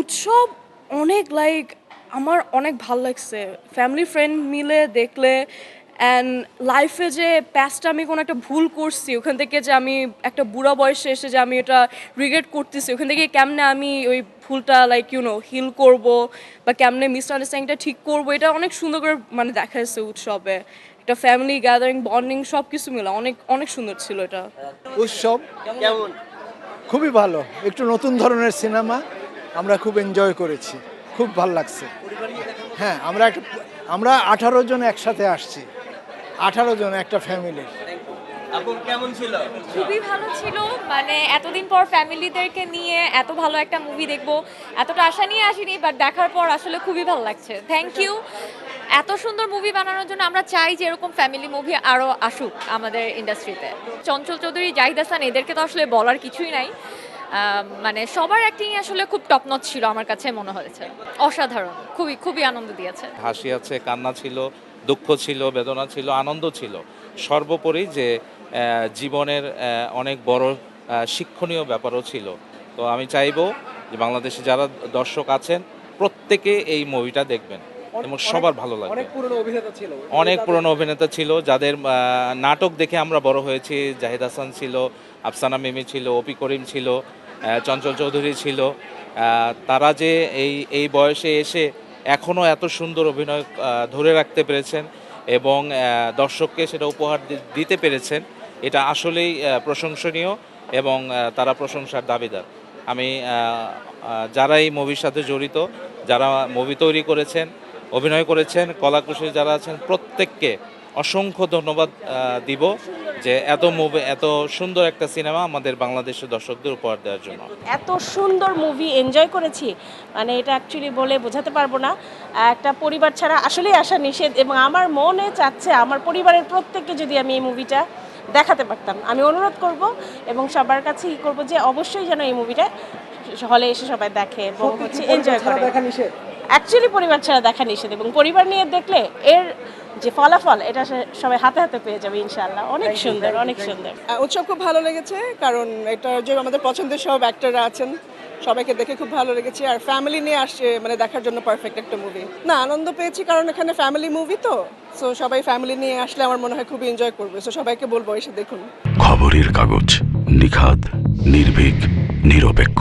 উৎসব অনেক লাইক আমার অনেক ভালো লাগছে। ফ্যামিলি ফ্রেন্ড মিলে দেখলে অ্যান্ড লাইফে যে প্যাস্টটা আমি কোনো একটা ভুল করছি ওখান থেকে যে আমি একটা বুড়া বয়সে এসে যে আমি এটা রিগ্রেট করতেছি ওখান থেকে কেমনে আমি ওই ভুলটা লাইক ইউনো হিল করব বা কেমনে মিসআন্ডারস্ট্যান্ডিংটা ঠিক করব এটা অনেক সুন্দর করে মানে দেখা যাচ্ছে উৎসবে। একটা ফ্যামিলি গ্যাদারিং বন্ডিং সব কিছু মিলে অনেক অনেক সুন্দর ছিল এটা। উৎসব কেমন? খুবই ভালো। একটু নতুন ধরনের সিনেমা আমরা খুব এনজয় করেছি। খুব ভালো লাগছে। হ্যাঁ আমরা একটা আমরা আঠারো জন একসাথে আসছি। আঠারো জন একটা ফ্যামিলির কেমন ছিল? খুবই ভালো ছিল। মানে এতদিন পর ফ্যামিলিদেরকে নিয়ে এত ভালো একটা মুভি দেখব এতটা আশা নিয়ে আসিনি বাট দেখার পর আসলে খুবই ভালো লাগছে। থ্যাংক ইউ এত সুন্দর মুভি বানানোর জন্য আমরা চাই যে এরকম ফ্যামিলি মুভি আরও আসুক আমাদের ইন্ডাস্ট্রিতে চঞ্চল চৌধুরী জাহিদ হাসান এদেরকে তো আসলে বলার কিছুই নাই। মানে সবার অ্যাক্টিং আসলে খুব টপনচ ছিল আমার কাছে মনে হয়েছে। অসাধারণ খুবই খুবই আনন্দ দিয়েছে। হাসি আছে কান্না ছিল দুঃখ ছিল বেদনা ছিল আনন্দ ছিল। সর্বোপরি যে জীবনের অনেক বড় শিক্ষণীয় ব্যাপারও ছিল। তো আমি চাইব যে বাংলাদেশে যারা দর্শক আছেন প্রত্যেকে এই মুভিটা দেখবেন এবং সবার ভালো লাগবে। অনেক পুরনো অভিনেতা ছিল। অনেক পুরনো অভিনেতা ছিল যাদের নাটক দেখে আমরা বড় হয়েছি। জাহিদ হাসান ছিল আফসানা মিমি ছিল অপি করিম ছিল। চঞ্চল চৌধুরী ছিল। তারা যে এই এই বয়সে এসে এখনও এত সুন্দর অভিনয় ধরে রাখতে পেরেছেন এবং দর্শককে সেটা উপহার দিতে পেরেছেন, এটা আসলেই প্রশংসনীয় এবং তারা প্রশংসার দাবিদার। আমি যারা এই মুভির সাথে জড়িত, যারা মুভি তৈরি করেছেন, অভিনয় করেছেন, কলাকুশলী যারা আছেন, প্রত্যেককে অসংখ্য ধন্যবাদ দিব। যে এত মুভি এত সুন্দর একটা সিনেমা আমাদের বাংলাদেশের দর্শকদের উপহার দেওয়ার জন্য। এত সুন্দর মুভি এনজয় করেছি। মানে এটা অ্যাকচুয়ালি বলে বোঝাতে পারব না। একটা পরিবার ছাড়া আসলেই আসা নিষেধ এবং আমার মনে চাচ্ছে আমার পরিবারের প্রত্যেককে যদি আমি এই মুভিটা দেখাতে পারতাম আমি অনুরোধ করব এবং সবার কাছে ই করব যে অবশ্যই যেন এই মুভিটা হলে এসে সবাই দেখে এবং হচ্ছে এনজয় করে। নিষেধ? অ্যাকচুয়ালি পরিবার ছাড়া দেখা নিষেধ এবং পরিবার নিয়ে দেখলে এর যে ফলাফল এটা সে- সবাই হাতে হাতে পেয়ে যাবে ইনশাআল্লাহ। অনেক সুন্দর অনেক সুন্দর। উৎসব খুব ভালো লেগেছে কারণ এটা যে আমাদের পছন্দের সব অ্যাক্টররা আছেন। সবাইকে দেখে খুব ভালো লেগেছে আর ফ্যামিলি নিয়ে আসছে মানে দেখার জন্য পারফেক্ট একটা মুভি না আনন্দ পেয়েছি কারণ এখানে ফ্যামিলি মুভি তো সো সবাই ফ্যামিলি নিয়ে আসলে আমার মনে হয় খুব এনজয় করবে। সো সবাইকে বলব এসে দেখুন। খবরের কাগজ নিখাদ নির্ভীক নিরপেক্ষ।